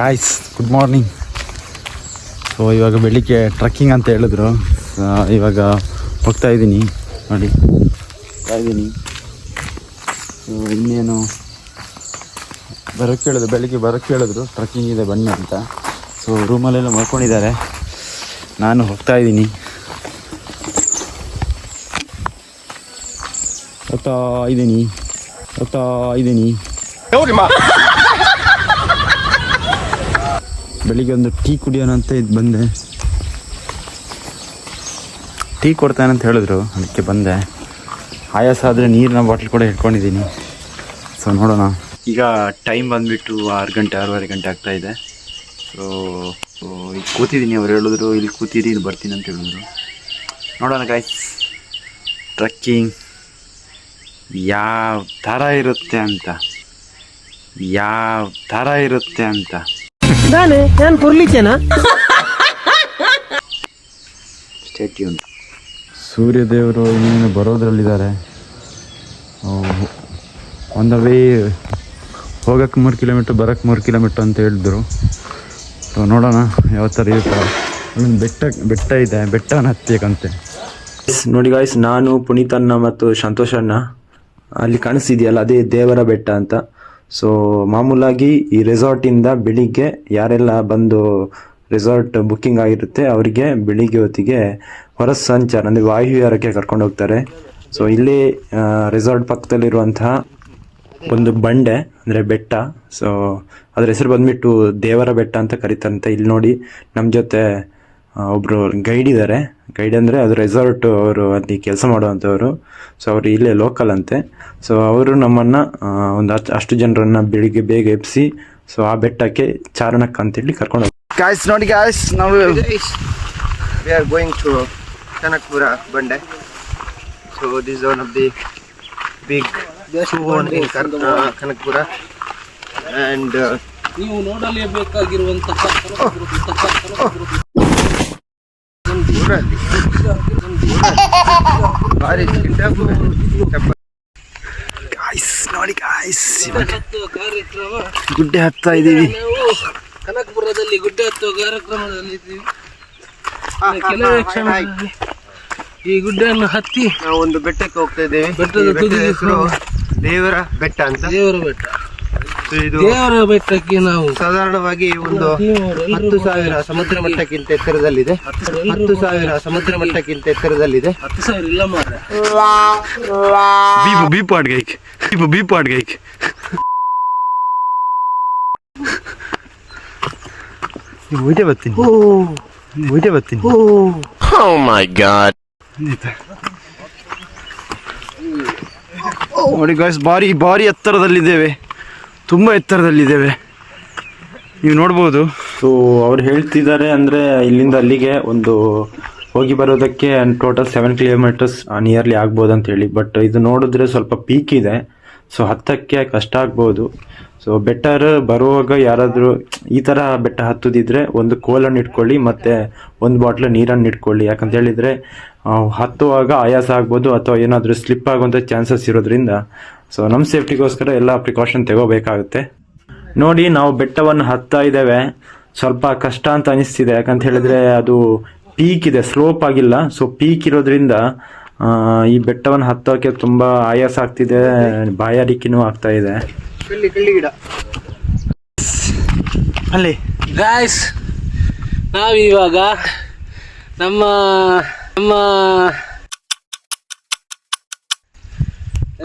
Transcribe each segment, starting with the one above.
Guys good morning so ಇವಾಗ ಬೆಳಿಗ್ಗೆ trekking ಅಂತ ಹೇಳಿದ್ರು. ಇವಾಗ ಹೋಗ್ತಾ ಇದ್ದೀನಿ. ನೋಡಿ, ಹೋಗ್ತಾ ಇದ್ದೀನಿ. ಸೊ ಇನ್ನೇನು ಬರೋಕ್ಕೆ ಹೇಳಿದ್ರು, ಬೆಳಿಗ್ಗೆ ಬರೋಕ್ಕೆ ಹೇಳಿದ್ರು. ಟ್ರಕ್ಕಿಂಗ್ ಇದೆ, ಬನ್ನಿ ಅಂತ. ಸೊ ರೂಮಲ್ಲೆಲ್ಲ ಮಲ್ಕೊಂಡಿದ್ದಾರೆ. ನಾನು ಹೋಗ್ತಾ ಇದ್ದೀನಿ. ಹೋಗ್ತಾ ಇದ್ದೀನಿ. ಹೋಗ್ತಾ ಇದ್ದೀನಿ. ಬೆಳಿಗ್ಗೆ ಒಂದು ಟೀ ಕುಡಿಯೋಣ ಅಂತ ಇದು ಬಂದೆ. ಟೀ ಕೊಡ್ತಾನೆ ಅಂತ ಹೇಳಿದ್ರು, ಅದಕ್ಕೆ ಬಂದೆ. ಆಯಾಸ ಆದರೆ ನೀರಿನ ಬಾಟ್ಲ್ ಕೂಡ ಇಟ್ಕೊಂಡಿದ್ದೀನಿ. ಸೊ ನೋಡೋಣ. ಈಗ ಟೈಮ್ ಬಂದುಬಿಟ್ಟು ಆರು ಗಂಟೆ, ಆರೂವರೆ ಗಂಟೆ ಆಗ್ತಾ ಇದೆ. ಸೊ ಸೊ ಈಗ ಕೂತಿದ್ದೀನಿ. ಅವ್ರು ಹೇಳಿದ್ರು, ಇಲ್ಲಿ ಕೂತಿರಿ, ಇಲ್ಲಿ ಬರ್ತೀನಿ ಅಂತ ಹೇಳಿದ್ರು. ನೋಡೋಣ ಗಾಯ್ಸ್ ಟ್ರಕ್ಕಿಂಗ್ ಯಾವ ಥರ ಇರುತ್ತೆ ಅಂತ. ಯಾವ ಥರ ಇರುತ್ತೆ ಅಂತ. ನಾನೇ ನಾನು ಸ್ಟ್ಯಾಟ್ಯೂನ್ ಸೂರ್ಯದೇವರು ಇನ್ನೇನು ಬರೋದ್ರಲ್ಲಿದ್ದಾರೆ. ಆನ್ ದ ವೇ ಹೋಗಕ್ಕೆ ಮೂರು ಕಿಲೋಮೀಟ್ರ್ ಬರೋಕ್ಕೆ ಮೂರು ಕಿಲೋಮೀಟ್ರ್ ಅಂತ ಹೇಳಿದ್ರು. ಸೊ ನೋಡೋಣ ಯಾವ ಥರ ಇರುತ್ತೆ. ಬೆಟ್ಟ ಬೆಟ್ಟ ಇದೆ ಬೆಟ್ಟನ ಹತ್ತಿಯಕ್ಕಂತೆ ನೋಡಿ ಗಾಯ್ಸ್ ನಾನು ಪುನೀತ್ ಅಣ್ಣ ಮತ್ತು ಸಂತೋಷಣ್ಣ ಅಲ್ಲಿ ಕಾಣಿಸ್ತಿದೆಯಲ್ಲ ಅದೇ ದೇವರ ಬೆಟ್ಟ ಅಂತ. ಸೊ ಮಾಮೂಲಾಗಿ ಈ ರೆಸಾರ್ಟಿಂದ ಬೆಳಿಗ್ಗೆ ಯಾರೆಲ್ಲ ಬಂದು ರೆಸಾರ್ಟ್ ಬುಕ್ಕಿಂಗ್ ಆಗಿರುತ್ತೆ, ಅವರಿಗೆ ಬೆಳಿಗ್ಗೆ ಹೊತ್ತಿಗೆ ಹೊರ ಸಂಚಾರ, ಅಂದರೆ ವಾಯುವಿಹಾರಕ್ಕೆ ಕರ್ಕೊಂಡು ಹೋಗ್ತಾರೆ. ಸೊ ಇಲ್ಲಿ ರೆಸಾರ್ಟ್ ಪಕ್ಕದಲ್ಲಿರುವಂತಹ ಒಂದು ಬಂಡೆ, ಅಂದರೆ ಬೆಟ್ಟ. ಸೊ ಅದ್ರ ಹೆಸರು ಬಂದ್ಬಿಟ್ಟು ದೇವರ ಬೆಟ್ಟ ಅಂತ ಕರೀತಾರಂತೆ ಇಲ್ಲಿ ನೋಡಿ. ನಮ್ಮ ಜೊತೆ ಆ, ಒಬ್ರು ಗೈಡ್ ಇದ್ದಾರೆ ಗೈಡ್ ಅಂದರೆ ಅದು ರೆಸಾರ್ಟ್ ಅವರು ಅಲ್ಲಿ ಕೆಲಸ ಮಾಡುವಂಥವ್ರು ಸೊ ಅವರು ಇಲ್ಲೇ ಲೋಕಲ್ ಅಂತೆ. ಸೊ ಅವರು ನಮ್ಮನ್ನು ಒಂದು ಹತ್ತು ಅಷ್ಟು ಜನರನ್ನು ಬೆಳಿಗ್ಗೆ ಬೇಗ ಎಬ್ಬಿಸಿ ಸೊ ಆ ಬೆಟ್ಟಕ್ಕೆ ಚಾರಣಕ್ಕೆ ಅಂತೇಳಿ ಕರ್ಕೊಂಡು ಗಾಯ್ಸ್ ನೋಡಿ ಗಾಯ್ಸ್ ನಾವು we are going to Kanakpura ಬಂಡೆ. So this one of uh, Kanakpura. And uh, ನೀವು ನೋಡಲೇಬೇಕಾಗಿರುವಂತಹ ಊರಲ್ಲಿ ಭಾರಿ ಗಾಯ್ಸ್ ನೋಡಿ ಗಾಯ್ಸ್ ಹತ್ತುವ ಕಾರ್ಯಕ್ರಮ ಗುಡ್ಡೆ ಹತ್ತಾ ಇದ್ದೀವಿ. ನಾವು ಕನಕಪುರದಲ್ಲಿ ಗುಡ್ಡೆ ಹತ್ತುವ ಕಾರ್ಯಕ್ರಮದಲ್ಲಿ ಕೆಲವೇ ಕ್ಷಣದಲ್ಲಿ ಈ ಗುಡ್ಡೆಯನ್ನು ಹತ್ತಿ ನಾವು ಒಂದು ಬೆಟ್ಟಕ್ಕೆ ಹೋಗ್ತಾ ಇದ್ದೇವೆ. ಬೆಟ್ಟದ ದೇವರ ಬೆಟ್ಟ ಅಂತ. ದೇವರ ಬೆಟ್ಟ. ಇದು ದೇವರ ಬೆಟ್ಟಕ್ಕೆ ನಾವು ಸಾಧಾರಣವಾಗಿ ಒಂದು ಹತ್ತು ಸಾವಿರ ಸಮುದ್ರ ಮಟ್ಟಕ್ಕಿಂತ ಎತ್ತರದಲ್ಲಿದೆ. ಹತ್ತು ಸಾವಿರ ಸಮುದ್ರ ಮಟ್ಟಕ್ಕಿಂತ ಎತ್ತರದಲ್ಲಿದೆ. ಹತ್ತು ಸಾವಿರ ಇಲ್ಲ ನೀವು ಬರ್ತೀನಿ. ಬರ್ತೀನಿ. ನೋಡಿ ಗಾಯ್ಸ್ ಬಾರಿ ಬಾರಿ ಎತ್ತರದಲ್ಲಿದ್ದೇವೆ. ತುಂಬ ಎತ್ತರದಲ್ಲಿದ್ದೇವೆ. ನೀವು ನೋಡ್ಬೋದು. ಸೊ ಅವ್ರು ಹೇಳ್ತಿದ್ದಾರೆ ಅಂದರೆ ಇಲ್ಲಿಂದ ಅಲ್ಲಿಗೆ ಒಂದು ಹೋಗಿ ಬರೋದಕ್ಕೆ ಟೋಟಲ್ ಸೆವೆನ್ ಕಿಲೋಮೀಟರ್ಸ್ ನಿಯರ್ಲಿ ಆಗ್ಬೋದು ಅಂತ ಹೇಳಿ. ಬಟ್ ಇದು ನೋಡಿದ್ರೆ ಸ್ವಲ್ಪ ಪೀಕ್ ಇದೆ. ಸೊ ಹತ್ತಕ್ಕೆ ಕಷ್ಟ ಆಗ್ಬೋದು. ಸೊ ಬೆಟರ್ ಬರುವಾಗ ಯಾರಾದರೂ ಈ ಥರ ಬೆಟ್ಟ ಹತ್ತುದಿದ್ರೆ ಒಂದು ಕೋಲನ್ನು ಇಟ್ಕೊಳ್ಳಿ ಮತ್ತು ಒಂದು ಬಾಟ್ಲು ನೀರನ್ನು ಇಟ್ಕೊಳ್ಳಿ. ಯಾಕಂತ ಹೇಳಿದರೆ ಹತ್ತುವಾಗ ಆಯಾಸ ಆಗ್ಬೋದು ಅಥವಾ ಏನಾದರೂ ಸ್ಲಿಪ್ ಆಗುವಂಥ ಚಾನ್ಸಸ್ ಇರೋದ್ರಿಂದ. ಸೊ ನಮ್ಮ ಸೇಫ್ಟಿಗೋಸ್ಕರ ಎಲ್ಲ ಪ್ರಿಕಾಷನ್ ತಗೋಬೇಕಾಗುತ್ತೆ. ನೋಡಿ, ನಾವು ಬೆಟ್ಟವನ್ನು ಹತ್ತಾ ಇದ್ದೇವೆ. ಸ್ವಲ್ಪ ಕಷ್ಟ ಅಂತ ಅನಿಸ್ತಿದೆ. ಯಾಕಂತ ಹೇಳಿದ್ರೆ ಅದು ಪೀಕ್ ಇದೆ. ಸ್ಲೋಪ್ ಆಗಿಲ್ಲ. ಸೊ ಪೀಕ್ ಇರೋದ್ರಿಂದ ಈ ಬೆಟ್ಟವನ್ನು ಹತ್ತೋಕೆ ತುಂಬ ಆಯಾಸ ಆಗ್ತಿದೆ. ಬಾಯಾರಿಕೆನೂ ಆಗ್ತಾ ಇದೆ. ಕಳ್ಳಿ ಕಳ್ಳಿ ಗಿಡ. ಅಲ್ಲಿ. ಗಾಯ್ಸ್ ನಾವಿವಾಗ ನಮ್ಮ ನಮ್ಮ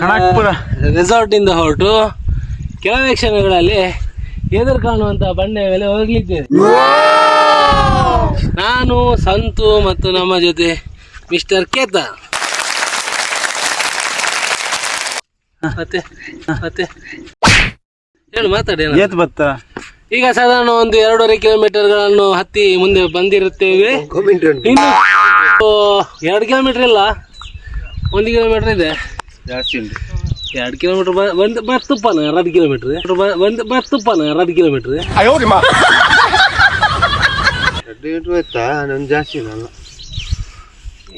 ಕನಕ್ಪುರ ರೆಸಾರ್ಟ್ ಇಂದ ಹೊರಟು ಕೆಲವೇ ಕ್ಷಣಗಳಲ್ಲಿ ಎದುರು ಕಾಣುವಂತ ಬಂಡೆ ಮೇಲೆ ಹೋಗ್ಲಿದ್ದೇವೆ ನಾನು ಸಂತು ಮತ್ತು ನಮ್ಮ ಜೊತೆ ಮಿಸ್ಟರ್ ಕೇತ. ಮತ್ತೆ ಮತ್ತೆ. ಹೇಳು ಮಾತಾಡಿ ಏನಾದ್ರು. ಏತ್ ಬತ್ತ? ಈಗ ಸಾಧಾರಣ ಒಂದು ಎರಡೂವರೆ ಕಿಲೋಮೀಟರ್ಗಳನ್ನು ಹತ್ತಿ ಮುಂದೆ ಬಂದಿರುತ್ತೇವೆ. ಇನ್ನು ಎರಡು ಕಿಲೋಮೀಟರ್ ಇಲ್ಲ ಒಂದು ಕಿಲೋಮೀಟರ್ ಇದೆ. ಎರಡು ಕಿಲೋಮೀಟರ್ ಒಂದು ಬರ್ತಪ್ಪನ ಎರಡು ಕಿಲೋಮೀಟರ್ ಒಂದ್ ಬರ್ತಪ್ಪನ ಎರಡು ಕಿಲೋಮೀಟರ್ ಎರಡು ಆಯ್ತಾ ನಾನು ಜಾಸ್ತಿ ಅಲ್ಲ.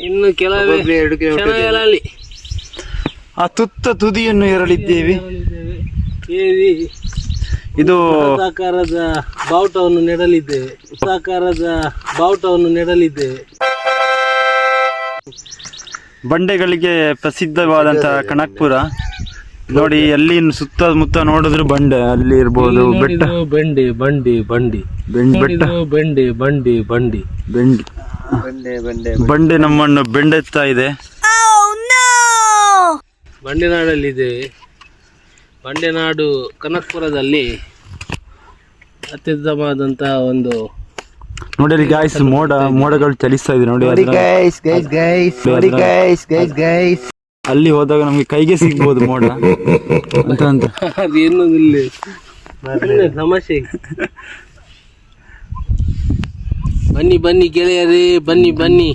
ಇನ್ನು ಕೆಲವೇ ಒಬ್ಬೊಬ್ರು ಎರಡು ಕಿಲೋಮೀಟರ್ ಆ ತುತ್ತ ತುದಿಯನ್ನು ಎರಳಿದ್ದೇವೆ. ಏವಿ ಇದು ಸಾಕಾರದ ಬಾವುಟವನ್ನು ನೆಡಲಿದೆ ಸಾಕಾರದ ಬಾವುಟವನ್ನು ನೆಡಲಿದೆ ಬಂಡೆಗಳಿಗೆ ಪ್ರಸಿದ್ಧವಾದಂತಹ ಕನಕ್ಪುರ. ನೋಡಿ ಎಲ್ಲಿ ಸುತ್ತಮುತ್ತ ನೋಡಿದ್ರು ಬಂಡೆ ಅಲ್ಲಿ ಇರ್ಬೋದು ಬೆಟ್ಟ. ನೋಡಿದ್ರು ಬಂಡಿ ಬಂಡಿ ಬಂಡಿ. ಬೆಂಡ್ ಬೆಟ್ಟ. ಬಂಡಿ ಬಂಡಿ ಬಂಡಿ. ಬಂಡಿ. ಬೆಂಡ್ ಬಂಡೆ ಬಂಡೆ. ಬಂಡೆ ನಮ್ಮನ್ನು ಬೆಂಡೆತ್ತಾ ಇದೆ. ಬಂಡೆನಾಡಲ್ಲಿದ್ದೇವೆ ಬಂಡೆನಾಡು ಕನಕ್ಪುರದಲ್ಲಿ ಅತ್ಯುತ್ತಮವಾದಂತಹ ಒಂದು ನೋಡಿ ಅಲ್ಲಿ ಗಾಯ್ಸ್ ಮೋಡ ಮೋಡಗಳು ಚಲಿಸ್ತಾ ಇದೆ ನೋಡಿ ಗೈಸ್ ಗೈಸ್ ಗೈಸ್ ನೋಡಿ ಗೈಸ್ ಗೈಸ್ ಗೈಸ್ ಅಲ್ಲಿ ಹೋದಾಗ ನಮಗೆ ಕೈಗೆ ಸಿಗ್ಬೋದು ಮೋಡ. ಅಂತ ಅಂತ. ಅದು ಇನ್ನೊಂದು ಇಲ್ಲಿ ಸಮಸ್ಯೆ ಬನ್ನಿ ಬನ್ನಿ ಗೆಳೆಯರೇ ಬನ್ನಿ ಬನ್ನಿ.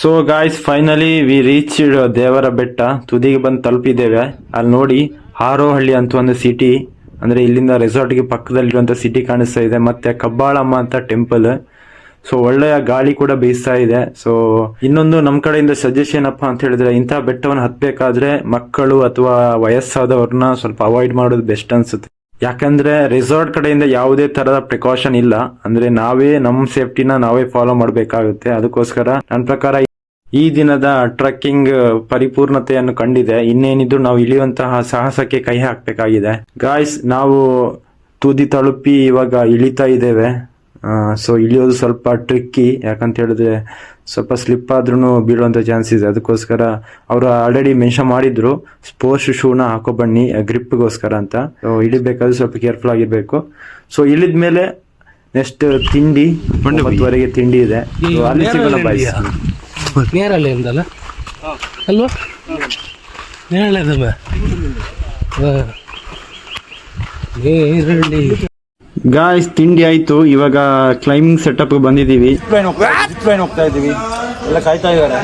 So guys finally we reach ದೇವರ ಬೆಟ್ಟ. ತುದಿಗೆ ಬಂದು ತಲುಪಿದ್ದೇವೆ. ಅಲ್ಲಿ ನೋಡಿ ಹಾರೋಹಳ್ಳಿ ಅಂತ ಒಂದು ಸಿಟಿ ಅಂದ್ರೆ ಇಲ್ಲಿಂದ ರೆಸಾರ್ಟ್ಗೆ ಪಕ್ಕದಲ್ಲಿರುವಂಥ ಸಿಟಿ ಕಾಣಿಸ್ತಾ ಇದೆ. ಮತ್ತೆ ಕಬ್ಬಾಳಮ್ಮ ಅಂತ ಟೆಂಪಲ್ ಸೊ ಒಳ್ಳೆಯ ಗಾಳಿ ಕೂಡ ಬೀಸ್ತಾ ಇದೆ. ಸೊ ಇನ್ನೊಂದು ನಮ್ಮ ಕಡೆಯಿಂದ ಸಜೆಷನ್ ಅಪ್ಪ ಅಂತ ಹೇಳಿದ್ರೆ ಇಂತಹ ಬೆಟ್ಟವನ್ನು ಹತ್ತಬೇಕಾದ್ರೆ ಮಕ್ಕಳು ಅಥವಾ ವಯಸ್ಸಾದವ್ರನ್ನ ಸ್ವಲ್ಪ ಅವಾಯ್ಡ್ ಮಾಡೋದು ಬೆಸ್ಟ್ ಅನ್ಸುತ್ತೆ. ಯಾಕಂದ್ರೆ ರೆಸಾರ್ಟ್ ಕಡೆಯಿಂದ ಯಾವುದೇ ತರದ ಪ್ರಿಕಾಷನ್ ಇಲ್ಲ. ಅಂದ್ರೆ ನಾವೇ ನಮ್ಮ ಸೇಫ್ಟಿನ ನಾವೇ ಫಾಲೋ ಮಾಡಬೇಕಾಗುತ್ತೆ. ಅದಕ್ಕೋಸ್ಕರ ನನ್ನ ಪ್ರಕಾರ ಈ ದಿನದ ಟ್ರೆಕ್ಕಿಂಗ್ ಪರಿಪೂರ್ಣತೆಯನ್ನು ಕಂಡಿದೆ. ಇನ್ನೇನಿದ್ರು ನಾವು ಇಳಿಯುವಂತಹ ಸಾಹಸಕ್ಕೆ ಕೈ ಹಾಕಬೇಕಾಗಿದೆ. ಗಾಯ್ಸ್ ನಾವು ತುದಿ ತಲುಪಿ ಇವಾಗ ಇಳಿತಾ ಇದ್ದೇವೆ. ಸೊ ಇಳಿಯೋದು ಸ್ವಲ್ಪ ಟ್ರಿಕ್ಕಿ ಯಾಕಂತ ಹೇಳಿದ್ರೆ ಸ್ವಲ್ಪ ಸ್ಲಿಪ್ ಆದ್ರೂ ಬೀಳುವಂತ ಚಾನ್ಸ್ ಇದೆ. ಅದಕ್ಕೋಸ್ಕರ ಅವರು ಆಲ್ರೆಡಿ ಮೆನ್ಷನ್ ಮಾಡಿದ್ರು. ಸ್ಪೋರ್ಟ್ಸ್ ಶೂನ ಹಾಕೋ ಬನ್ನಿ ಗ್ರಿಪ್ಗೋಸ್ಕರ ಅಂತ. ಸೊ ಇಳಿಬೇಕಾದ್ರೆ ಸ್ವಲ್ಪ ಕೇರ್ಫುಲ್ ಆಗಿರ್ಬೇಕು. ಸೊ ಇಳಿದ್ಮೇಲೆ ನೆಕ್ಸ್ಟ್ ತಿಂಡಿ ಒಂಬತ್ತುವರೆಗೆ ತಿಂಡಿ ಇದೆ. ಅಲ್ಲಿ ಸಿಗೋಣ ಬಾಯ್ಸ್ ನೇರಳೆ ಅಂದಲ್ಲ? ಅಲ್ವಾ? ನೇರಳೆ ದಮ್ಮ ನೇರಳೆ. ಗಾಯ್ಸ್ ತಿಂಡಿ ಆಯ್ತು. ಇವಾಗ ಕ್ಲೈಂಬಿಂಗ್ ಸೆಟಪ್ ಬಂದಿದೀವಿ ಹೋಗ್ತಾ ಇದೀವಿ ಎಲ್ಲ ಕಾಯ್ತಾ ಇದಾರೆ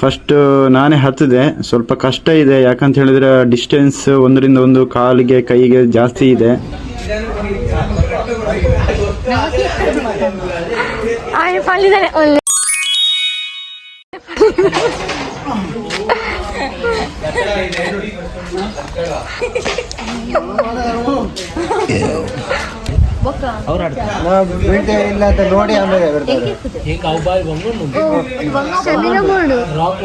ಫಸ್ಟ್ ನಾನೇ ಹತ್ತಿದೆ. ಸ್ವಲ್ಪ ಕಷ್ಟ ಇದೆ. ಯಾಕಂತ ಹೇಳಿದ್ರೆ ಡಿಸ್ಟೆನ್ಸ್ ಒಂದರಿಂದ ಒಂದು ಕಾಲಿಗೆ ಕೈಗೆ ಜಾಸ್ತಿ ಇದೆ. ಅವ್ರು ಆಡ್ತಾರೆ. ನಾವು ಬೀಳ್ತೇ ಇಲ್ಲ ಅಂತ ನೋಡಿ ರಾಕ್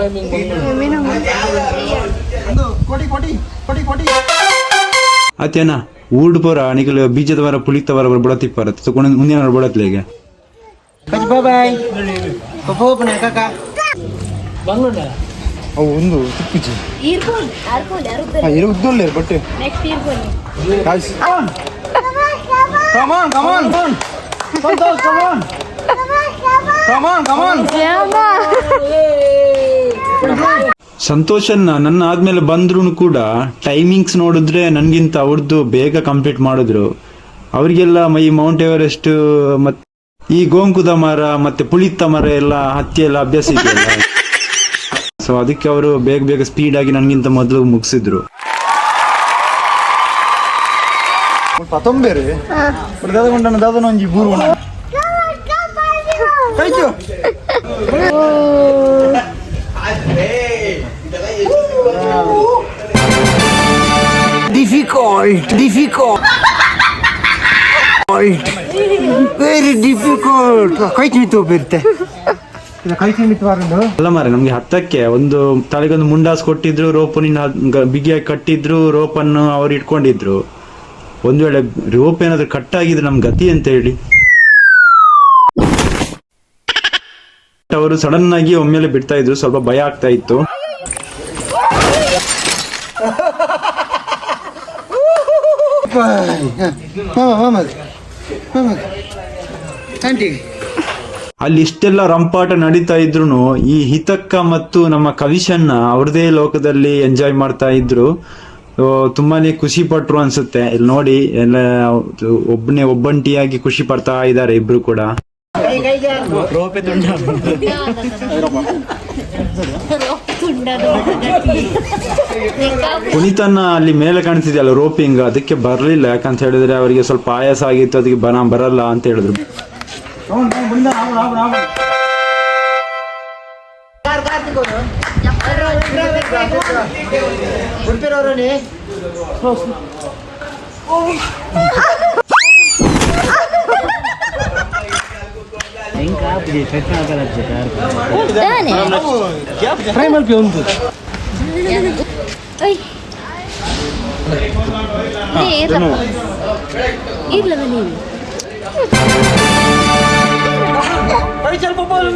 ಅತ್ಯನ ಊರ್ಡ್ ಪೋರ ಅನಿಕಲ್ ಬೀಜದ ವಾರ ಪುಳಿತ ವಾರ ಬಡತಿಪ್ಪ ಬರತ್ತೆ ತಗೊಂಡು ಮುಂದಿನ ವಾರ ಬಡತ್ಲೇಗೆ ಬಾಯ್. ಕಪ್ಪನ ಕಾಕ ಬಂಗೊಂಡ ಅವು ಒಂದು ತುಪ್ಪಿಜಿ ಇರ್ಬೋದು ಇರುವುದಲ್ಲೇ ಬಟ್ಟೆ. ನೆಕ್ಸ್ಟ್ ಇರ್ಬೋದು. Come on, come on. Come on, Santosh, come on. Come on, come on. ಸಂತೋಷನ್ನ ನನ್ನ ಆದ್ಮೇಲೆ ಬಂದ್ರು ಕೂಡ ಟೈಮಿಂಗ್ಸ್ ನೋಡಿದ್ರೆ ನನಗಿಂತ ಅವ್ರದ್ದು ಬೇಗ ಕಂಪ್ಲೀಟ್ ಮಾಡಿದ್ರು ಅವರಿಗೆಲ್ಲ ಈ ಮೌಂಟ್ ಎವರೆಸ್ಟ್ ಮತ್ತೆ ಈ ಗೋಂಕುದ ಮರ ಮತ್ತೆ ಪುಳಿತ ಮರ ಎಲ್ಲ ಹತ್ತಿ ಎಲ್ಲ ಅಭ್ಯಾಸ ಇದೆಯಲ್ಲ ಸೊ ಅದಕ್ಕೆ ಅವರು ಬೇಗ ಬೇಗ ಸ್ಪೀಡ್ ಆಗಿ ನನಗಿಂತ ಮೊದಲು ಮುಗಿಸಿದ್ರು ಪತೊಂಬೇರೆ ದಾದಗೊಂಡ ದಾದನ ಒಂಜಿ ಬೂರು ಕೈಚು ಡಿಫಿಕಲ್ಟ್ difficult. Very difficult. ಕೈ ತಿಂತು ಬಿರುತ್ತೆ ಕೈ ಬಾರದು ಅಲ್ಲ ಮಾರೆ ನಮ್ಗೆ ಹತ್ತಕ್ಕೆ ಒಂದು ತಲೆಗೊಂದು ಮುಂಡಾಸ್ ಕೊಟ್ಟಿದ್ರು ರೋಪನಿನ ಬಿಗಿಯಾಗಿ ಕಟ್ಟಿದ್ರು ರೋಪನ್ನು ಅವ್ರು ಇಟ್ಕೊಂಡಿದ್ರು. ಒಂದ್ ವೇಳೆ ರೋಪ್ ಏನಾದ್ರು ಕಟ್ ಆಗಿದ್ರೆ ನಮ್ ಗತಿ ಅಂತ ಹೇಳಿ. ಅವರು ಸಡನ್ ಆಗಿ ಒಮ್ಮೆಲೆ ಬಿಡ್ತಾ ಇದ್ರು, ಸ್ವಲ್ಪ ಭಯ ಆಗ್ತಾ ಇತ್ತು. ಅಲ್ಲಿ ಇಷ್ಟೆಲ್ಲ ರಂಪಾಟ ನಡೀತಾ ಇದ್ರು ಈ ಹಿತಕ್ಕ ಮತ್ತು ನಮ್ಮ ಕವಿಶನ್ನ ಅವ್ರದೇ ಲೋಕದಲ್ಲಿ ಎಂಜಾಯ್ ಮಾಡ್ತಾ ಇದ್ರು. ತುಂಬಾನೇ ಖುಷಿ ಪಟ್ರು ಅನ್ಸುತ್ತೆ. ಇಲ್ಲಿ ನೋಡಿ ಎಲ್ಲ ಒಬ್ಬನೇ ಒಬ್ಬಂಟಿಯಾಗಿ ಖುಷಿ ಪಡ್ತಾ ಇದ್ದಾರೆ ಇಬ್ರು ಕೂಡ. ಪುನೀತನ್ನ ಅಲ್ಲಿ ಮೇಲೆ ಕಾಣಿಸ್ತಿದೆಯಲ್ಲ ರೋಪಿಂಗ್ ಅದಕ್ಕೆ ಬರ್ಲಿಲ್ಲ. ಯಾಕಂತ ಹೇಳಿದ್ರೆ ಅವರಿಗೆ ಸ್ವಲ್ಪ ಆಯಾಸ ಆಗಿತ್ತು ಅದಕ್ಕೆ ಬರ ಬರಲ್ಲ ಅಂತ ಹೇಳಿದ್ರು. ಫ್ರೈ ಮಲ್ಪಿ yun. ಸ್ವಲ್ಪ ಬಾಲು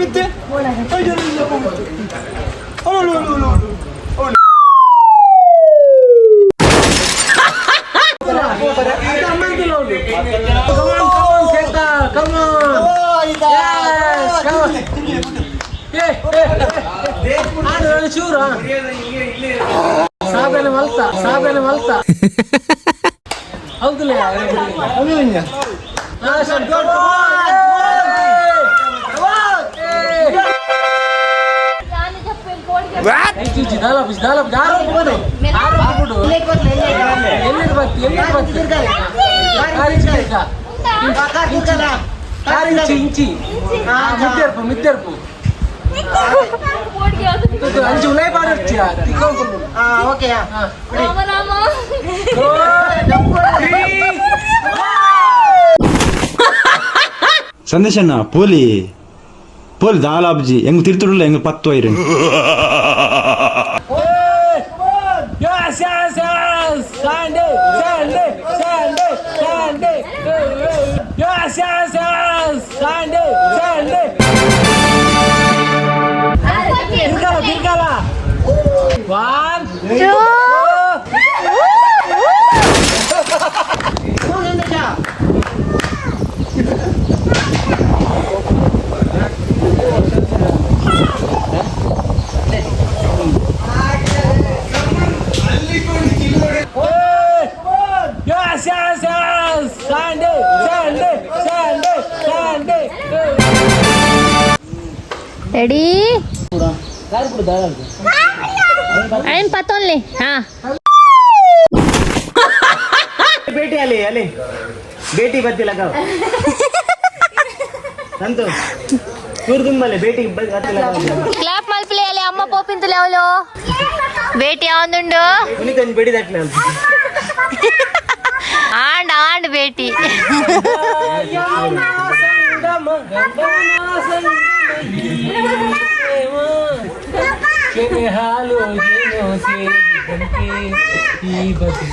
చూడని చూరా సాధన వల్త సాధన వల్త. అవుతులే దాదాపు దాదాపు దాదాపు ఎల్లుడు బత్తి ఎల్లుడు బత్తి. ಚಿಕ್ಕ ಕಾರಿ ಇಂಚಿ ಇಂಚಿ ಮಿದ್ದೆರ್ಪು ಮಿದ್ದೆರ್ಪು ಇದು ಅಂಚು ಉಲಾಯ್ ಬಾಡಿರ್ತೀಯ ತಿಕ್ಕೊಂಡು Rama, Rama. ಸಂದೇಶಣ್ಣ ಪೋಲಿ ಪೋಲಿ ದಾಲಾಬ್ಜಿ ಹೆಂಗ್ ತಿರ್ತಿರಲ್ಲ ಹೆಂಗ್ ಪತ್ತು iron Yes, yes, yes! 야! Yes, yes, yes! Sandy, ಬೇಟಿ ಅಲ್ಲಿ ಅಲ್ಲಿ ಬೇಟಿ ಬತ್ತಿ ಲಗಾವ್ ಸಂತು ಚೂರು ತುಂಬಲೆ ಬೇಟಿ ಬತ್ತಿ ಲಗಾವ್ Clap malpili ali amma popintu lewlo. ಬೇಟಿ ಯಾವಂದುಂಡು ಉನಿಕೊಂದು ಬೇಡಿ ದಟ್ಲೆ ಅಂತ ಆಂಡ್ ಆಂಡ್ ಬೇಟಿ ಕೆನೆ ಹಾಲು ಏನೋ ಸೇರಿದಂತೆ ಈ ಬದಿ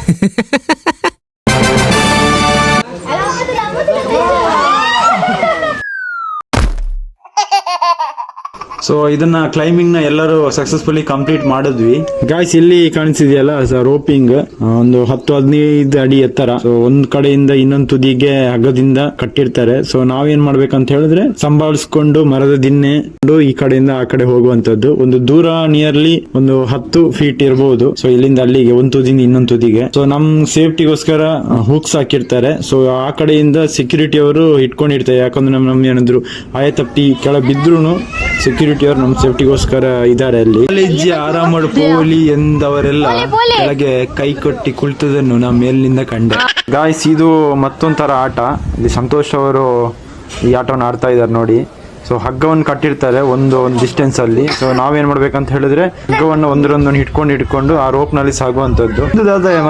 ಸೊ ಇದನ್ನ ಕ್ಲೈಂಬಿಂಗ್ನ ಎಲ್ಲರೂ ಸಕ್ಸಸ್ಫುಲಿ ಕಂಪ್ಲೀಟ್ ಮಾಡಿದ್ವಿ. ಗಾಯ್ಸ್ ಇಲ್ಲಿ ಕಾಣಿಸಿದೆಯಲ್ಲ ರೋಪಿಂಗ್ ಒಂದು ಹತ್ತು ಹದಿನೈದು ಅಡಿ ಎತ್ತರ. ಸೊ ಒಂದ್ ಕಡೆಯಿಂದ ಇನ್ನೊಂದು ತುದಿಗೆ ಹಗ್ಗದಿಂದ ಕಟ್ಟಿರ್ತಾರೆ. ಸೊ ನಾವೇನ್ ಮಾಡ್ಬೇಕಂತ ಹೇಳಿದ್ರೆ, ಸಂಭಾಳಿಸ್ಕೊಂಡು ಮರದ ದಿನ್ನೆ ಈ ಕಡೆಯಿಂದ ಆ ಕಡೆ ಹೋಗುವಂತದ್ದು ಒಂದು ದೂರ ನಿಯರ್ಲಿ ಒಂದು ಹತ್ತು ಫೀಟ್ ಇರಬಹುದು ಸೊ ಇಲ್ಲಿಂದ ಅಲ್ಲಿಗೆ, ಒಂದ್ ತುದಿಯಿಂದ ಇನ್ನೊಂದು ತುದಿಗೆ. ಸೊ ನಮ್ ಸೇಫ್ಟಿಗೋಸ್ಕರ ಹುಕ್ಸ್ ಹಾಕಿರ್ತಾರೆ. ಸೊ ಆ ಕಡೆಯಿಂದ ಸೆಕ್ಯೂರಿಟಿ ಅವರು ಇಟ್ಕೊಂಡಿರ್ತಾರೆ. ಯಾಕಂದ್ರೆ ನಮ್ ಏನಾದ್ರು ಆಯ ತಪ್ಪಿ ಕೆಳ ಬಿದ್ರು ಸೆಕ್ಯೂರಿಟಿ ಅವರು ನಮ್ ಸೇಫ್ಟಿಗೋಸ್ಕರ ಇದಾರೆ ಅಲ್ಲಿ. ಕಾಲೇಜಿ ಆರಾಮಡ್ ಪೋಲಿ ಎಂದವರೆಲ್ಲ ಕೆಳಗೆ ಕೈ ಕಟ್ಟಿ ಕುಳಿತದನ್ನು ನಾ ಮೇಲಿನಿಂದ ಕಂಡೆ. ಗಾಯ್ಸ್ ಇದು ಮತ್ತೊಂಥರ ಆಟ. ಇಲ್ಲಿ ಸಂತೋಷ್ ಅವರು ಈ ಆಟವನ್ನು ಆಡ್ತಾ ಇದ್ದಾರೆ ನೋಡಿ. ಸೊ ಹಗ್ಗವನ್ನು ಕಟ್ಟಿರ್ತಾರೆ ಒಂದು ಒಂದು ಡಿಸ್ಟೆನ್ಸ್ ಅಲ್ಲಿ. ಸೊ ನಾವೇನ್ ಮಾಡ್ಬೇಕಂತ ಹೇಳಿದ್ರೆ ಹಗ್ಗವನ್ನು ಒಂದರೊಂದು ಹಿಡ್ಕೊಂಡು ಹಿಡ್ಕೊಂಡು ಆ ರೋಪ್ನಲ್ಲಿ ಸಾಗುವಂತದ್ದು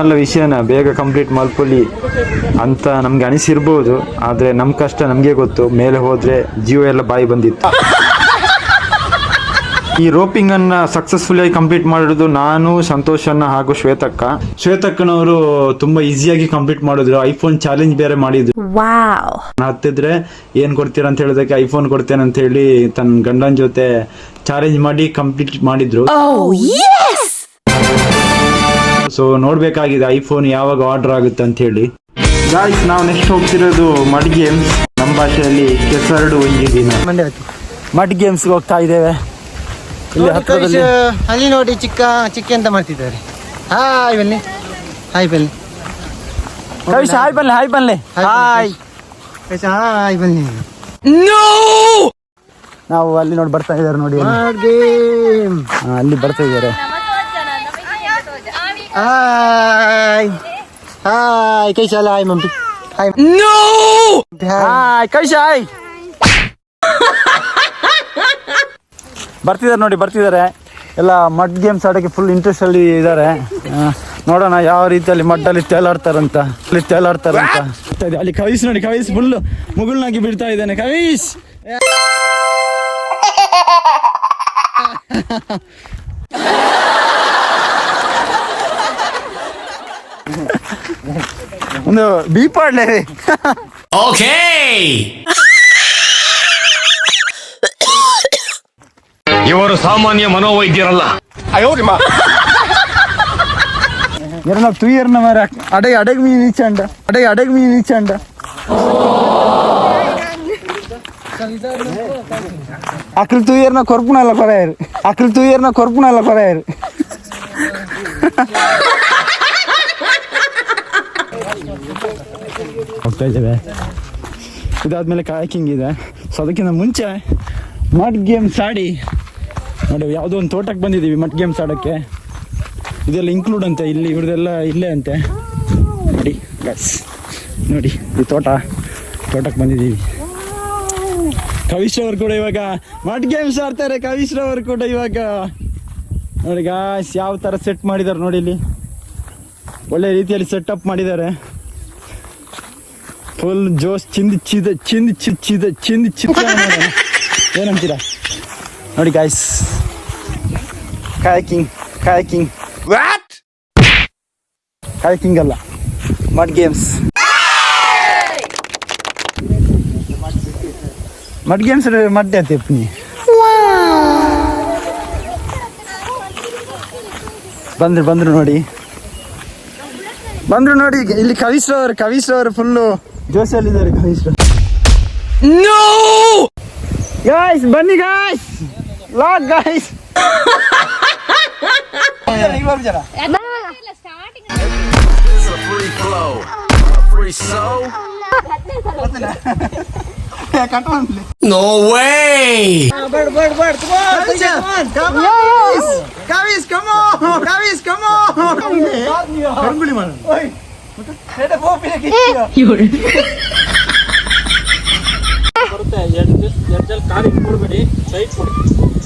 ಎಲ್ಲ ವಿಷಯನ ಬೇಗ ಕಂಪ್ಲೀಟ್ ಮಲ್ಪುಲಿ ಅಂತ ನಮ್ಗೆ ಅನಿಸಿರ್ಬೋದು. ಆದ್ರೆ ನಮ್ ಕಷ್ಟ ನಮ್ಗೆ ಗೊತ್ತು. ಮೇಲೆ ಹೋದ್ರೆ ಜೀವ ಎಲ್ಲ ಬಾಯಿ ಬಂದಿತ್ತು. ಈ ರೋಪಿಂಗ್ ಅನ್ನ ಸಕ್ಸಸ್ಫುಲ್ ಆಗಿ ಕಂಪ್ಲೀಟ್ ಮಾಡಿರೋದು ನಾನು ಸಂತೋಷನ್ನ ಹಾಗೂ ಶ್ವೇತಕ್ಕ. ಶ್ವೇತಕ್ಕನವರು ತುಂಬಾ ಈಸಿಯಾಗಿ ಕಂಪ್ಲೀಟ್ ಮಾಡಿದ್ರು. ಐಫೋನ್ ಚಾಲೆಂಜ್ ಬೇರೆ ಮಾಡಿದ್ರು. ಹತ್ತಿದ್ರೆ ಏನ್ ಕೊಡ್ತೀರಾ ಅಂತ ಹೇಳಿದಕ್ಕೆ ಐಫೋನ್ ಕೊಡ್ತೇನೆ ಅಂತ ಹೇಳಿ ತನ್ನ ಗಂಡನ ಜೊತೆ ಚಾಲೆಂಜ್ ಮಾಡಿ ಕಂಪ್ಲೀಟ್ ಮಾಡಿದ್ರು. ಸೊ ನೋಡ್ಬೇಕಾಗಿದೆ ಐಫೋನ್ ಯಾವಾಗ ಆರ್ಡರ್ ಆಗುತ್ತೆ ಅಂತ ಹೇಳಿ. ಗಾಯ್ಸ್ ನಾವು ನೆಕ್ಸ್ಟ್ ಹೋಗ್ತಿರೋದು ಮಡ್ ಗೇಮ್ಸ್ ನಮ್ಮ ಭಾಷೆಯಲ್ಲಿ ಕೆಸರಡು ಒಂಜಿ ದಿನ ಮಡ್ ಗೇಮ್ಸ್ ಹೋಗ್ತಾ ಇದ್ದೇವೆ. ಇಲ್ಲಿ ಅಲ್ಲಿ ನೋಡಿ ಚಿಕ್ಕ ಚಿಕ್ಕ ಅಂತ ಮಾಡ್ತಿದ್ದಾರೆ. ಹಾಯ್ ಬನ್ನಿ ಹಾಯ್ ಬನ್ನಿ ಕವಿಶ ಹಾಯ್ ಬನ್ನಿ ಹಾಯ್ ಬನ್ನಿ ಹಾಯ್ ಹಾಯ್ ಬನ್ನಿ ನಾವು ಅಲ್ಲಿ ನೋಡಿ ಬರ್ತಾ ಇದ್ದಾರೆ ನೋಡಿ ಅಲ್ಲಿ. ಗೇಮ್ ಹಾ, ಅಲ್ಲಿ ಬರ್ತಾ ಇದ್ದಾರೆ. Hi hi ಕೈಶಾಲ hi mummy hi hi ಕೈಶ hi ಬರ್ತಿದ್ದಾರೆ ನೋಡಿ ಬರ್ತಿದ್ದಾರೆ. ಎಲ್ಲ ಮಡ್ ಗೇಮ್ಸ್ ಆಡೋಕ್ಕೆ ಫುಲ್ ಇಂಟ್ರೆಸ್ಟಲ್ಲಿ ಇದ್ದಾರೆ. ನೋಡೋಣ ಯಾವ ರೀತಿಯಲ್ಲಿ ಮಡ್ಡಲ್ಲಿ ತೇಲಾಡ್ತಾರಂತ ಅಲ್ಲಿ ತೇಲಾಡ್ತಾರಂತ. ಅಲ್ಲಿ ಕವೀಸ್ ನೋಡಿ ಕವೀಸ್ ಫುಲ್ ಮುಗುಳ್ನಾಗಿ ಬಿಡ್ತಾ ಇದ್ದಾನೆ ಕವೀಸ್! ಒಂದು ಬೀಪ್ ಆಡ್ಲೇ ಇವರು ಸಾಮಾನ್ಯ ಮನೋವೈದ್ಯರಲ್ಲ. ಎರನ ತುಯರ್ನ ಮರ ಅಡೈ ಅಡಗ್ ಮೀ ನೀಚಂಡ ಅಡೈ ಅಡಗ್ ಮೀ ನೀಚಂಡ ಅಕ್ಕಿಲ್ ತುಯ್ಯರ್ನ ಕೊರ್ಪುನಲ್ಲ ಕೊರೆಯರು ಅಕ್ಕಿಲ್ ತುಯ್ಯರ್ನ ಕೊರ್ಪುನಲ್ಲ ಕೊರೆಯರು ಹೋಗ್ತಾ ಇದ್ದೇವೆ. ಇದಾದ್ಮೇಲೆ ಕಾಯಕಿಂಗ್ ಇದೆ. ಸೊ ಅದಕ್ಕಿಂತ ಮುಂಚೆ ಮಡ್ ಗೇಮ್ಸ್ ಆಡಿ ನೋಡಿ ಯಾವುದೋ ಒಂದು ತೋಟಕ್ಕೆ ಬಂದಿದ್ದೀವಿ, ಮಟ್ ಗೇಮ್ಸ್ ಆಡೋಕ್ಕೆ. ಇದೆಲ್ಲ ಇನ್ಕ್ಲೂಡ್ ಅಂತೆ, ಇಲ್ಲಿ ಇವ್ರದೆಲ್ಲ ಇಲ್ಲೇ ಅಂತೆ. ನೋಡಿ ಬಸ್ ನೋಡಿ, ಈ ತೋಟ, ತೋಟಕ್ಕೆ ಬಂದಿದ್ದೀವಿ. ಕವಿಶ್ರವರು ಕೂಡ ಇವಾಗ ಮಟ್ ಗೇಮ್ಸ್ ಆಡ್ತಾರೆ ಕವಿಶ್ರವರು ಕೂಡ ಇವಾಗ. ನೋಡಿ ಗಾಯ್ಸ್ ಯಾವ ಥರ ಸೆಟ್ ಮಾಡಿದ್ದಾರೆ ನೋಡಿ ಇಲ್ಲಿ. ಒಳ್ಳೆ ರೀತಿಯಲ್ಲಿ ಸೆಟಪ್ ಮಾಡಿದ್ದಾರೆ. ಫುಲ್ ಜೋಶ್ ಚಿಂದ ಚಿದ ಚಿಂದ ಚಿದ, ಚಿಂದ ಚಿತ್ರ ಏನಂತೀರಾ? ನೋಡಿ ಗಾಯ್ಸ್ ಕಾಯಕಿಂಗ್ ಕಾಯಕಿಂಗ್ ಕಾಯಕಿಂಗ್ ಅಲ್ಲ ಮಡ್ ಗೇಮ್ಸ್ ಮಡ್ ಗೇಮ್ಸ್ ಮಡ್ಡೆ ಅಂತ ನೀ ಬಂದ್ರು ಬಂದ್ರು ನೋಡಿ. ಬಂದ್ರು ನೋಡಿ ಇಲ್ಲಿ ಕವಿಶ್ರವರು ಅವರು ಫುಲ್ಲು ಜೋಶಲ್ಲಿದ್ದಾರೆ ಕವಿಶ್ರ ಗಾಯ್ಸ್ ಬನ್ನಿ ಗಾಯ್ಸ್ ಲಾಕ್ ಗಾಯ್ಸ್ ಕವಿಸ್ ಕಮ್ ಕವಿಸ್ ಕಮ್ ರಂಗುಲಿ ಮಾಡ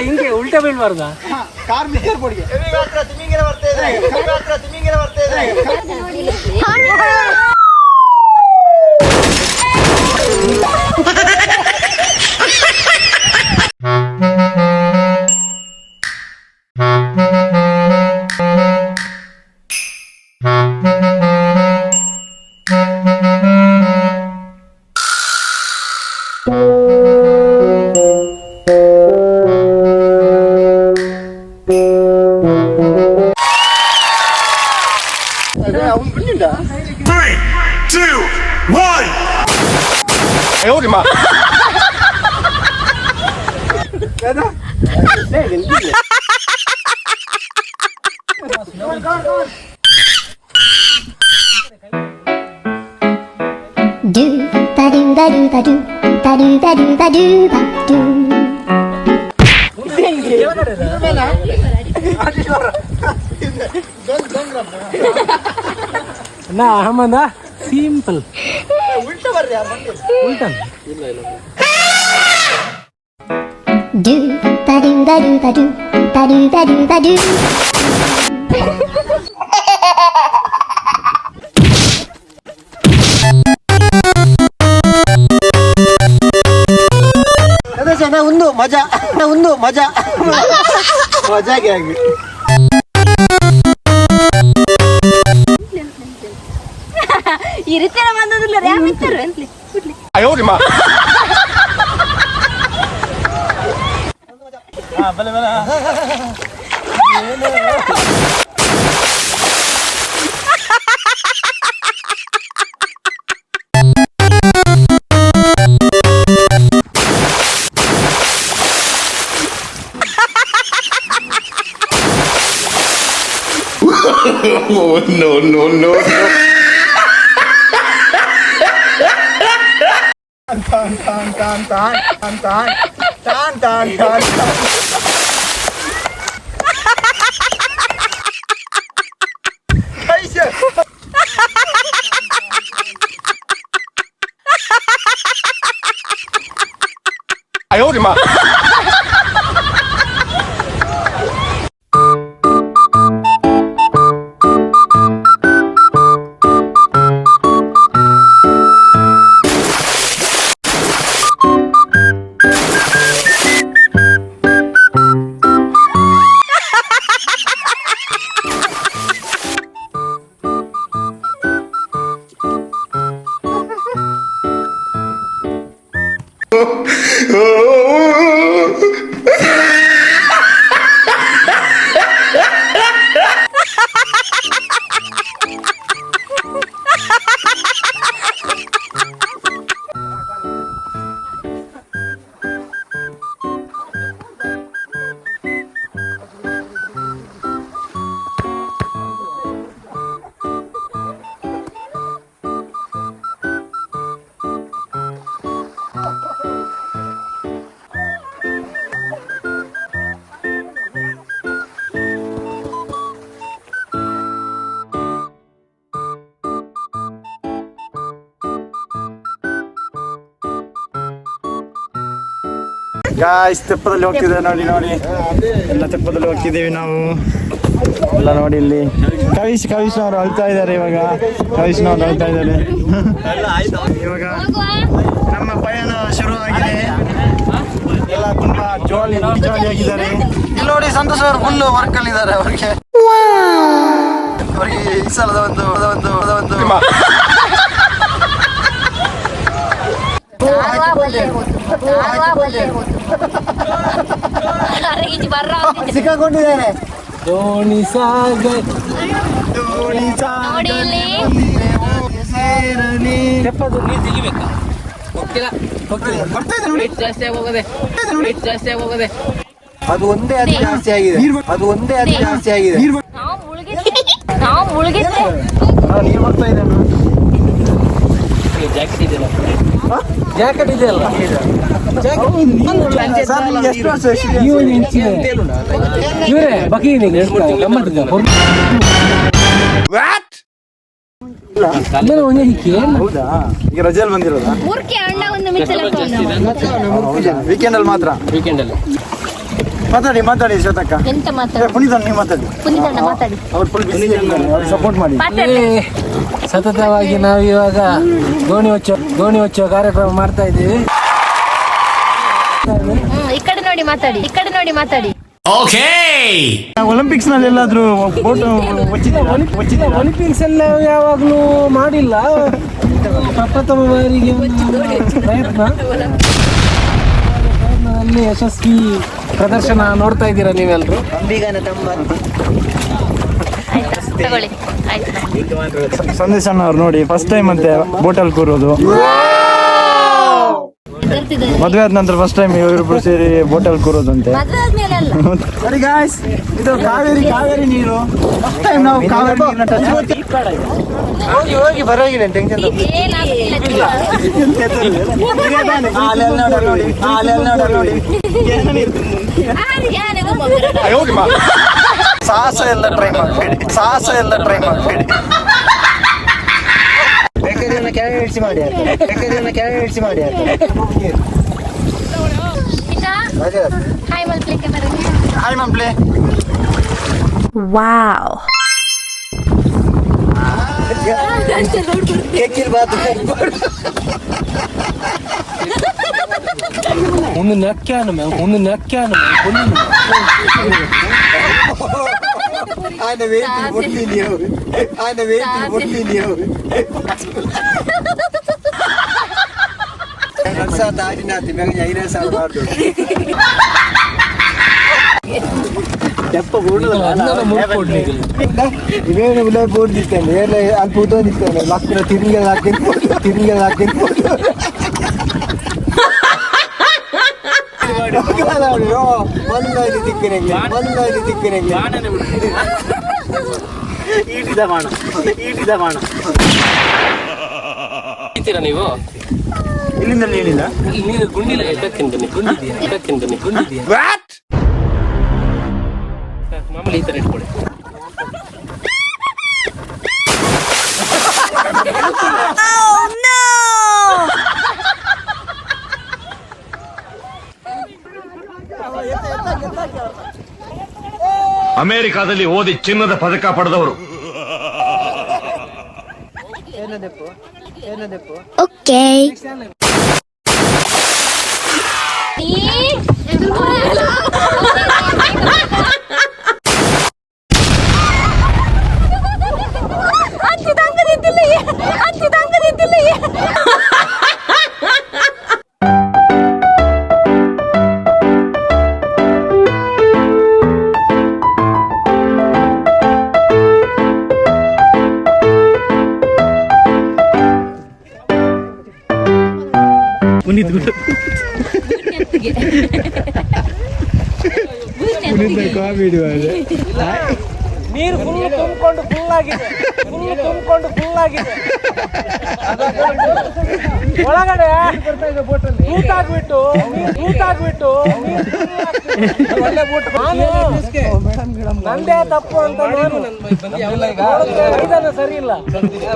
ಹಿಂಗೆ ಉಲ್ಟಾ ಬೀಳ್ಬಾರ್ದ ಕಾರ್ ಮಿಕ್ಕರ್ ಬೋರ್ಡ್ಗೆ ತಿಮಿಂಗಿನ ಬರ್ತಾ ಇದೆ ತಿಮಿಂಗಿನ ಬರ್ತಾ ಇದೆ Do ba do ba do ba do ba do ba do ba do ba do. ನಾ ಅಹಮದ ಸಿಂಪಲ್ ಉಲ್ಟಾ Do ba do ba do ba do ba do ba do ಮಜಾ. ಒಂದು ಮಜಾ. ಮಜಾಗೆ ಆಗಿ. ಇರುತ್ತೆ ಬಂದದಿಲ್ಲ ರ್ಯಾಮ್ ಇತ್ತಾರೆ ಅಂತಲಿ no, 蛋蛋蛋蛋蛋蛋蛋蛋。哎呦我的妈！ಗಾಯ್ಸ್ ತೆಪ್ಪದಲ್ಲಿ ಹೋಗ್ತಿದೆ ನೋಡಿ ನೋಡಿ. ಎಲ್ಲ ತೆಪ್ಪದಲ್ಲಿ ಹೋಗ್ತಿದ್ದೀವಿ ನಾವು. ಎಲ್ಲ ನೋಡಿ ಇಲ್ಲಿ. ಕವಿಶ್ ಕವಿಶ್ನವ್ರು ಅಳ್ತಾ ಇದ್ದಾರೆ ಇವಾಗ. ಕವಿಶ್ನವ್ರು ಅಳ್ತಾ ಇದ್ದಾರೆ. ಇವಾಗ ನಮ್ಮ ಪಯಣ ಶುರುವಾಗಿದೆ. ಎಲ್ಲ ತುಂಬಾ ಜೋಲಿ ಜಾಲಿ ಆಗಿದ್ದಾರೆ. ಇಲ್ಲಿ ನೋಡಿ ಸಂತೋಷ್ ಅವರು ಫುಲ್ ವರ್ಕ್ ಅಲ್ಲಿ ಇದ್ದಾರೆ ಅವ್ರಿಗೆ. ಅವರಿಗೆ ಈ ಸಲದ ಒಂದು ಒಂದು ಒಂದು. ಸಿಕ್ಕಾಕೊಂಡಿದ್ದೇನೆ ದೋಣಿ ನೋಡಿ ಇಲ್ಲಿ ತೆಪ್ಪದು ನೀರು ತೆಗಿಬೇಕಾ ಹೋಗ್ತಿಲ್ಲ ಹೋಗ್ತಿಲ್ಲ ರೇಟ್ ಜಾಸ್ತಿ ಆಗೋಗದೆ ರೇಟ್ ಜಾಸ್ತಿ ಆಗೋಗದೆ ಅದು ಒಂದೇ ಅತಿ ಜಾಸ್ತಿ ಆಗಿದೆ. ಅದು ಒಂದೇ ಅತಿ ಜಾಸ್ತಿ ಆಗಿದೆ ನಾವು ನಾವು ನೀರು ಬರ್ತಾ ಇದೆ ಜಾಕೆಟ್ ಇದೆಯಲ್ಲ ಜಾಕೆಟ್ ಬಕಿ ಬಂದಿರೋದಾ? ವೀಕೆಂಡ್ ಅಲ್ಲಿ ಮಾತ್ರ? ವೀಕೆಂಡ್ ಅಲ್ಲಿ. ಮಾತಾಡಿ ಮಾತಾಡಿ ಶ್ವೇತಕ್ಕ. ಎಂತ ಮಾತಾಡಿ? ಪುನೀತ್ ನೀವು ಮಾತಾಡಿ. ಪುನೀತಣ್ಣ ಮಾತಾಡಿ. ಅವ್ರು ಫುಲ್ ಬಿಸಿ ಅವ್ರಿಗೆ ಸಪೋರ್ಟ್ ಮಾಡಿ. ಸತತವಾಗಿ ನಾವು ಇವಾಗ ಗೋಣಿ ಹೊಚ್ಚೋ ಗೋಣಿ ಹೊಚ್ಚೋ ಕಾರ್ಯಕ್ರಮ ಮಾಡ್ತಾ ಇದ್ದೀವಿ. ಹ್ಮ್ ಈ ಕಡೆ ನೋಡಿ ಮಾತಾಡಿ ಈ ಕಡೆ ನೋಡಿ ಮಾತಾಡಿ. ಒಲಿಂಪಿಕ್ಸ್ನಲ್ಲಿ ಎಲ್ಲಾದ್ರೂ ಒಲಿಂಪಿಕ್ಸ್ ಎಲ್ಲ ಯಾವಾಗಲೂ ಮಾಡಿಲ್ಲ. ಪ್ರಪ್ರಥಮ ಬಾರಿಗೆ ಪ್ರಯತ್ನ. ಪ್ರಯತ್ನದಲ್ಲಿ ಯಶಸ್ವಿ ಪ್ರದರ್ಶನ ನೋಡ್ತಾ ಇದ್ದೀರಾ ನೀವೆಲ್ಲರೂ ಸಂದೇಶ ತಗೊಳ್ಳಿ. ಆಯ್ತಾ. ಸಂದೇಶ್ ಅಣ್ಣವ್ರು ನೋಡಿ ಫಸ್ಟ್ ಟೈಮ್ ಅಂತೆ ಬೋಟಲ್ ಕೂರೋದು. ಮದುವೆ ಆದ ನಂತರ ಫಸ್ಟ್ ಟೈಮ್ ಇವರಿಬ್ರು ಸೇರಿ ಬೋಟಲ್ ಕೂರೋದಂತೆ ಇದು ಕಾವೇರಿ ಕಾವೇರಿ ನೀರು. ಫಸ್ಟ್ ಟೈಮ್ ನಾವು ಕಾವೇರಿ ಹೋಗಿ ಹೋಗಿ ಬರೋಗಿಲ್ಲ ಟೆನ್ಷನ್. ಸಾಹಸ ಎಲ್ಲ ಟ್ರೈ ಮಾಡಬೇಡಿ ಸಾಹಸ ಎಲ್ಲ ಟ್ರೈ ಮಾಡಬೇಡಿ ಬೇಕಾದ್ರೆ ಮಾಡಿ ಮಾಡಿ? ಹಾಯ್ ಹಾಯ್ ಕೇಕಿಲ್ केकिल बात Onu ne kanım Onu ne kanım Bunu mu? Aynı veyitin vurtiliyor. Aynı veyitin vurtiliyor. Rasa tadi nanti, mereka nyanyi rasa baru. ಇವೇನು ವಿಲೇ ಬೋರ್ಡ್ ಇರ್ತೇನೆ ಏನು ಅಲ್ಲಿ ಕೂತೋದು ಇರ್ತೇನೆ ಲಕ್ಕನ ತಿರುಗಿ ಹಾಕಿರ್ಬೋದು ತಿರುಗಿ ಹಾಕಿರ್ಬೋದು ಬಂದಾಗಿ ತಿಕ್ಕಿರಂಗೆ ಬಂದಾಗಿ ತಿಕ್ಕಿರಂಗೆ ಈಟಿದ ಮಾಡ ಈಟಿದ ಮಾಡ ಇರ್ತೀರಾ ನೀವು ಇಲ್ಲಿಂದ ಇಲ್ಲಿಂದ ಇಲ್ಲಿ ಗುಂಡಿಲ್ಲ ಎತ್ತಕ್ಕಿಂತ ಗುಂಡಿದೆಯಾ ಎತ್ತಕ್ಕಿಂತ ಗುಂಡಿದೆಯಾ ಮಾಮೂಲಿ ಈ ಥರ ಇಟ್ಕೊಳ್ಳಿ. ಅಮೆರಿಕಾದಲ್ಲಿ ಓದಿ ಚಿನ್ನದ ಪದಕ ಪಡೆದವರು. ಪುನೀತ್ ಕಾಮಿಡಿ ನೀರು ಫುಲ್ ತುಂಬಿಕೊಂಡು ಫುಲ್ ಆಗಿದೆ. ಫುಲ್ ತುಂಬಿಕೊಂಡು ಫುಲ್ ಆಗಿದೆ. ಒಳಗಡೆ ಊಟ ಆಗ್ಬಿಟ್ಟು ಊಟ ಆಗ್ಬಿಟ್ಟು ಒಳ್ಳೆ ಬೂಟ್ ನಂದೇ ತಪ್ಪು ಅಂತ ನಾನು. ಮೈದಾನ ಸರಿ ಇಲ್ಲ.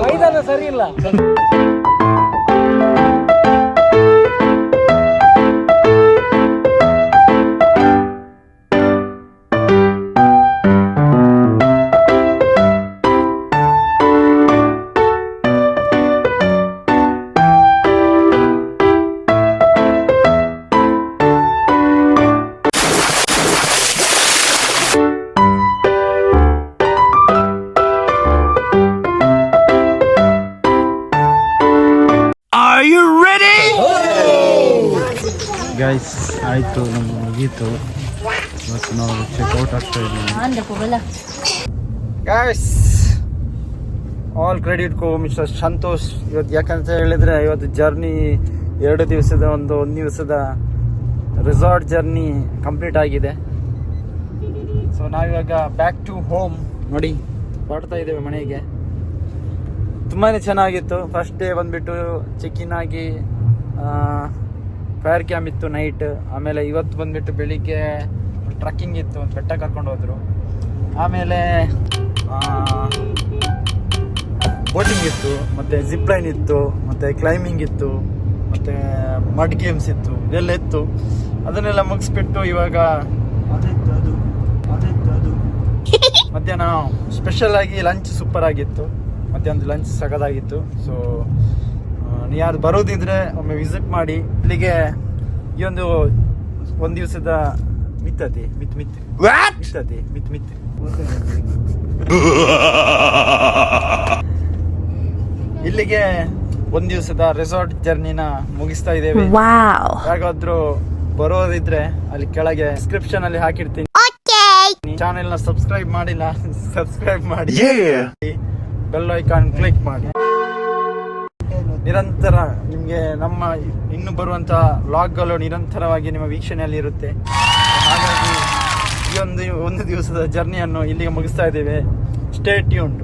ಮೈದಾನ ಸರಿ ಇಲ್ಲ. ಆಯಿತು ನಮ್ಮ ಮುಗೀತು. ಇವತ್ತು ನಾವು ಚೆಕ್ಔಟ್ ಆಗ್ತಾ ಇದ್ದೀವಿ guys all credit go mister Santosh ಇವತ್ತು ಯಾಕಂತ ಹೇಳಿದ್ರೆ, ಇವತ್ತು ಜರ್ನಿ ಎರಡು ದಿವಸದ ಒಂದು ಒಂದು ದಿವಸದ ರೆಸಾರ್ಟ್ ಜರ್ನಿ ಕಂಪ್ಲೀಟ್ ಆಗಿದೆ. ಸೊ ನಾವಿವಾಗ ಬ್ಯಾಕ್ ಟು ಹೋಮ್ ನೋಡಿ, ಹೊರಡ್ತಾ ಇದ್ದೇವೆ ಮನೆಗೆ. ತುಂಬಾ ಚೆನ್ನಾಗಿತ್ತು. ಫಸ್ಟ್ ಡೇ ಬಂದುಬಿಟ್ಟು ಚೆಕ್ ಇನ್ ಆಗಿ ಫೈರ್ ಕ್ಯಾಂಪ್ ಇತ್ತು ನೈಟ್ ಆಮೇಲೆ ಇವತ್ತು ಬಂದ್ಬಿಟ್ಟು ಬೆಳಿಗ್ಗೆ ಟ್ರಕ್ಕಿಂಗ್ ಇತ್ತು ಒಂದು ಬೆಟ್ಟ ಕರ್ಕೊಂಡು ಹೋದ್ರು. ಆಮೇಲೆ ಬೋಟಿಂಗ್ ಇತ್ತು ಮತ್ತು ಜಿಪ್ ಲೈನ್ ಇತ್ತು ಮತ್ತು ಕ್ಲೈಂಬಿಂಗ್ ಇತ್ತು ಮತ್ತು ಮಡ್ ಗೇಮ್ಸ್ ಇತ್ತು ಇದೆಲ್ಲ ಇತ್ತು. ಅದನ್ನೆಲ್ಲ ಮುಗಿಸ್ಬಿಟ್ಟು ಇವಾಗ ಮಧ್ಯಾಹ್ನ ಸ್ಪೆಷಲ್ ಆಗಿ ಲಂಚ್ ಸೂಪರ್ ಆಗಿತ್ತು. ಮಧ್ಯಾಹ್ನದ ಲಂಚ್ ಸಗದಾಗಿತ್ತು. ಸೊ ಯಾರು ಬರೋದಿದ್ರೆ ಒಮ್ಮೆ ವಿಸಿಟ್ ಮಾಡಿ ಇಲ್ಲಿಗೆ ಈ ಒಂದು ಒಂದು ದಿವಸದ ಮಿತ್ತತಿ ಮಿತ್ ಮಿತ್. ಮಿತ್ತತಿ ಮಿತ್ ಮಿತ್. ಇಲ್ಲಿಗೆ ಒಂದ್ ದಿವಸದ ರೆಸಾರ್ಟ್ ಜರ್ನಿನ ಮುಗಿಸ್ತಾ ಇದ್ದೇವೆ. ಯಾರಾದ್ರೂ ಬರೋದಿದ್ರೆ ಅಲ್ಲಿ ಕೆಳಗೆ ಡಿಸ್ಕ್ರಿಪ್ಷನ್ ಅಲ್ಲಿ ಹಾಕಿರ್ತೀನಿ. ಚಾನೆಲ್ನ ಸಬ್ಸ್ಕ್ರೈಬ್ ಮಾಡಿಲ್ಲ ಸಬ್ಸ್ಕ್ರೈಬ್ ಮಾಡಿ. ಬೆಲ್ ಐಕಾನ್ ಕ್ಲಿಕ್ ಮಾಡಿ. ನಿರಂತರ ನಿಮಗೆ ನಮ್ಮ ಇನ್ನು ಬರುವಂತಹ ವ್ಲಾಗ್ಗಳು ನಿರಂತರವಾಗಿ ನಿಮ್ಮ ವೀಕ್ಷಣೆಯಲ್ಲಿ ಇರುತ್ತೆ. ಹಾಗಾಗಿ ಈ ಒಂದು ಒಂದು ದಿವಸದ ಜರ್ನಿಯನ್ನು ಇಲ್ಲಿಗೆ ಮುಗಿಸ್ತಾ ಇದ್ದೇವೆ. Stay tuned